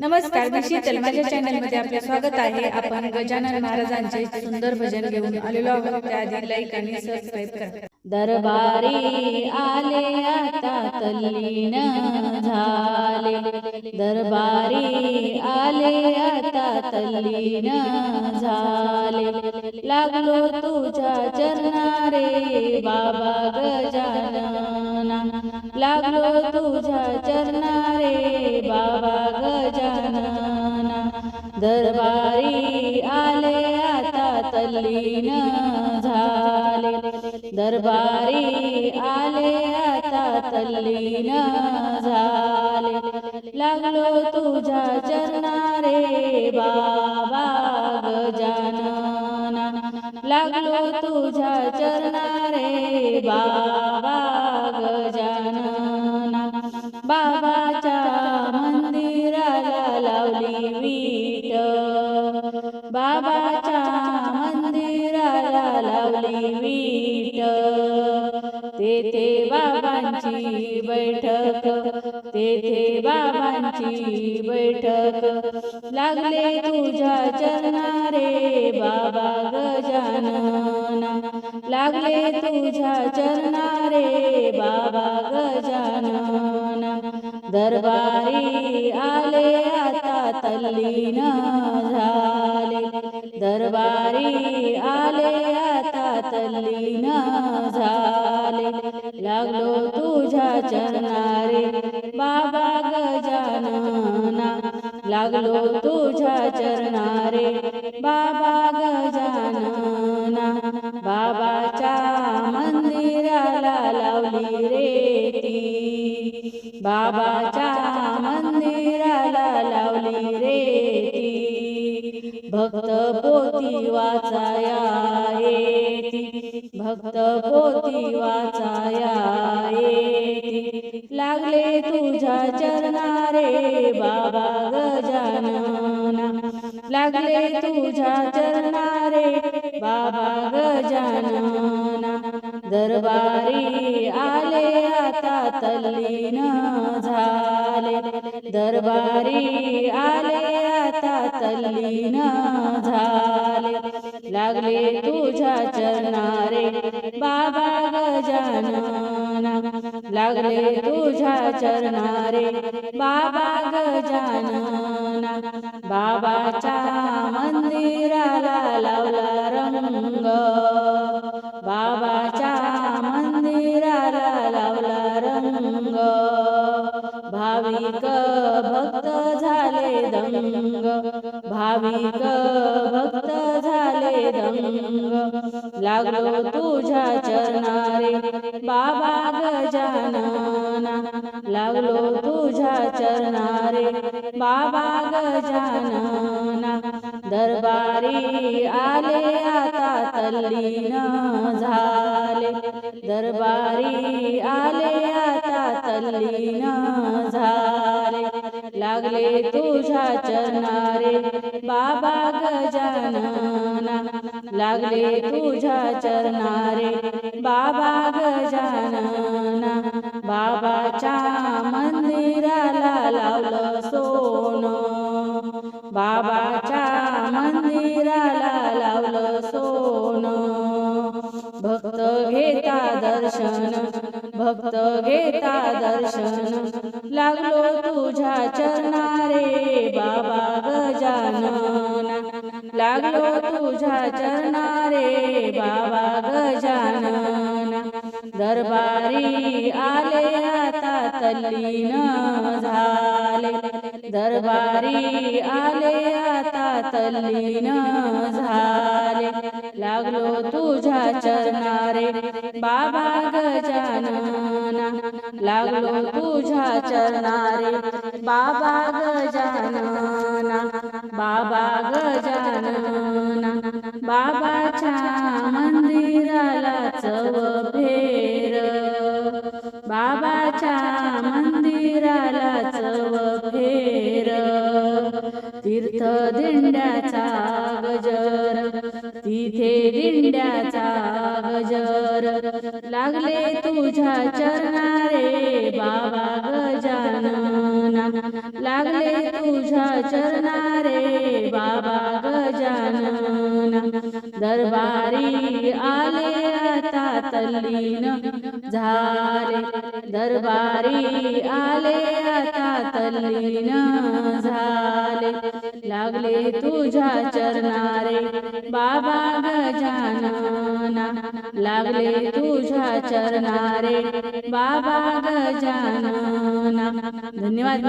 नमस्कार मी शीतल माझ्या चॅनलमध्ये आपले स्वागत आहे. आपण गजानन महाराजांचे सुंदर भजन घेऊन आलेलो आहोत. त्याआधी लाईक आणि सबस्क्राईब करा. दरबारी आले आता तल्लीन झाले. दरबारी आले आता तल्लीन झाले. लागलो तुझ्या चरणारे बाबा गजानना. लागलो तुझ्या चरणारे बाबा गजानना. दरबारी आले आता तल्लीन झाले. दरबारी आले आता तल्लीन झाले. लागलो तुझ्या चरणारे बाबा गजानना. लागलो तुझ्या चरणारे बाबा गजानना. बाबा तेथे बाबांची बैठक तेथे बाबांची बैठक. लागले तुझ्या चरणारे बाबा गजानना लागले तुझ्या चरणारे बाबा गजानना दरबारी आले आता तल्लीन झाले. दरबारी लागलो तुझ्या चरणारे. बाबा गजानना बाबाच्या मंदिराला लावली रे ती. बाबाच्या भक्त पोती वाचाया येती भक्त पोती वाचाया येती लागले तुझ्या चरणारे बाबा गजानना. लागले तुझ्या चरणारे बाबा गजानना. दरबारी आले आता तल्लीन झाले. दरबारी आले आता तल्लीन झाले. लागले तुझ्या चरणारे बाबा गजानना. लागले तुझ्या चरणारे बाबा गजानना. बाबाच्या मंदिराला लावला रंग. बाबाच्या भाविक भक्त झाले दंग. भाविक भक्त झाले दंग. लागलो तुझ्या चरणारे बाबा गजानना. लागलो तुझ्या चरणारे बाबा गजानना. दरबारी आले आता तल्लीन झाले. दरबारी आले आता लागले तुझ्या चरणारे बाबा गजानना. लागले तुझ्या चरणारे बाबा गजानना. बाबाच्या मंदिराला लावलं सोनं. बाबाच्या मंदिराला लावलं सोनं. भक्त घेता दर्शन. भक्त घेता दर्शन. लागलो तुझ्या चरणारे बाबा गजानन. लागलो तुझ्या चरणारे बाबा गजानना. दरबारी आले आता तल्लीन झाले. दरबारी आले आता तल्लीन झाले. लागलो तुझ्या चरणारे बाबा गजानना. लागलो तुझ्या चरणारे बाबा गजानना. बाबा गजानना. बाबाच्या मंदिराला चव फेर तिथ दिंड्याचा गजर तिथे दिंड्याचा गजर. लागले तुझ्या चरणारे बाबा गजानना. लागले तुझ्या चरणारे बाबा गजानना. दरबार तल्लीन झाले दरबारी आले आता तल्लीन झाले. लागले तुझ्या चरणारे बाबा गजानना लागले तुझ्या चरणारे बाबा गजानना धन्यवाद